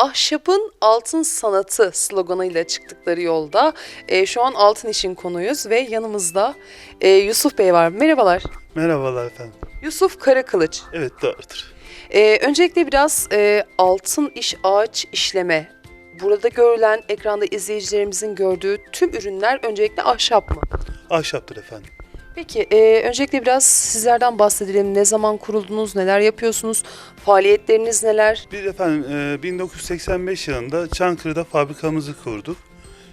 Ahşapın altın sanatı sloganıyla çıktıkları yolda e, şu an altın işin konuyuz ve yanımızda e, Yusuf Bey var. Merhabalar. Merhabalar efendim. Yusuf Karakılıç. Evet doğrudur. E, öncelikle biraz e, altın iş ağaç işleme. Burada görülen ekranda izleyicilerimizin gördüğü tüm ürünler öncelikle ahşap mı? Ahşaptır efendim. Peki e, öncelikle biraz sizlerden bahsedelim. Ne zaman kuruldunuz, neler yapıyorsunuz, faaliyetleriniz neler? Biz efendim e, 1985 yılında Çankırı'da fabrikamızı kurduk.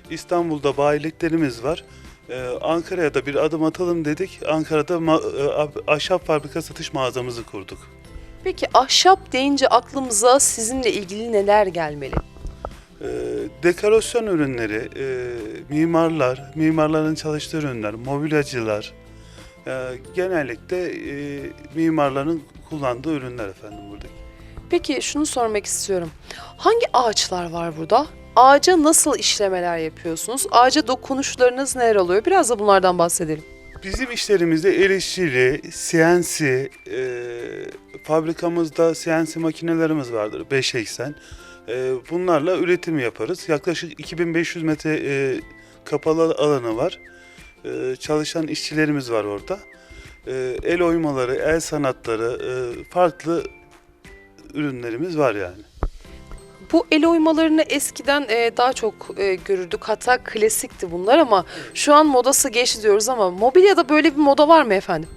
İstanbul'da bayiliklerimiz var. E, Ankara'ya da bir adım atalım dedik. Ankara'da ma- e, ah- ahşap fabrika satış mağazamızı kurduk. Peki ahşap deyince aklımıza sizinle ilgili neler gelmeli? E, dekorasyon ürünleri, e, mimarlar, mimarların çalıştığı ürünler, mobilyacılar, genellikle e, mimarların kullandığı ürünler efendim buradaki. Peki şunu sormak istiyorum. Hangi ağaçlar var burada? Ağaca nasıl işlemeler yapıyorsunuz? Ağaca dokunuşlarınız neler oluyor? Biraz da bunlardan bahsedelim. Bizim işlerimizde el işçiliği, CNC, e, fabrikamızda CNC makinelerimiz vardır 5 eksen. E, bunlarla üretim yaparız. Yaklaşık 2500 metre e, kapalı alanı var. E, çalışan işçilerimiz var orada. E, el oymaları, el sanatları, e, farklı ürünlerimiz var yani. Bu el oymalarını eskiden e, daha çok e, görürdük. Hatta klasikti bunlar ama şu an modası geçti diyoruz ama mobilyada böyle bir moda var mı efendim?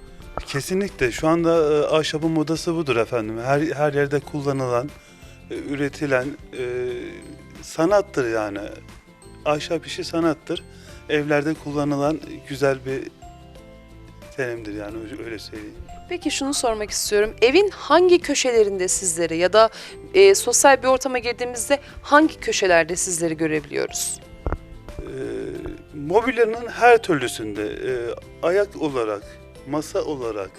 Kesinlikle. Şu anda e, ahşabın modası budur efendim. Her her yerde kullanılan, e, üretilen e, sanattır yani. Ahşap işi sanattır. Evlerde kullanılan güzel bir terimdir yani öyle- öyle söyleyeyim. Peki şunu sormak istiyorum. Evin hangi köşelerinde sizleri ya da e, sosyal bir ortama girdiğimizde hangi köşelerde sizleri görebiliyoruz? E, mobilyanın her türlüsünde e, ayak olarak, masa olarak,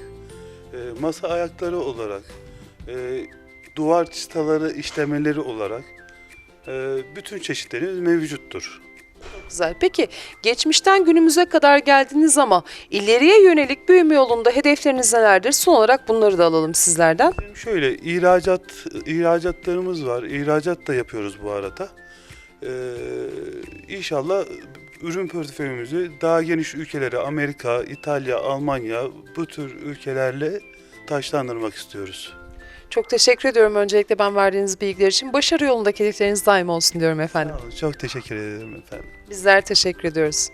e, masa ayakları olarak, e, duvar çıtaları işlemeleri olarak e, bütün çeşitlerimiz mevcuttur. Güzel. Peki geçmişten günümüze kadar geldiniz ama ileriye yönelik büyüme yolunda hedefleriniz nelerdir? Son olarak bunları da alalım sizlerden. Şöyle ihracat ihracatlarımız var. İhracat da yapıyoruz bu arada. Ee, inşallah ürün portföyümüzü daha geniş ülkelere Amerika, İtalya, Almanya bu tür ülkelerle taşlandırmak istiyoruz. Çok teşekkür ediyorum öncelikle ben verdiğiniz bilgiler için. Başarı yolundaki hedefleriniz daim olsun diyorum efendim. Sağ olun, Çok teşekkür ederim efendim. Bizler teşekkür ediyoruz.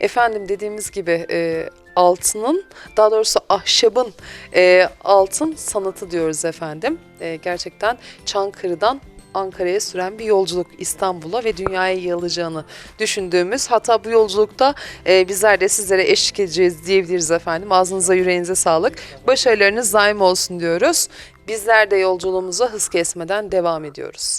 Efendim dediğimiz gibi e, altının, daha doğrusu ahşabın e, altın sanatı diyoruz efendim. E, gerçekten Çankırı'dan Ankara'ya süren bir yolculuk İstanbul'a ve dünyaya yayılacağını düşündüğümüz hatta bu yolculukta e, bizler de sizlere eşlik edeceğiz diyebiliriz efendim. Ağzınıza yüreğinize sağlık. Başarılarınız daim olsun diyoruz. Bizler de yolculuğumuza hız kesmeden devam ediyoruz.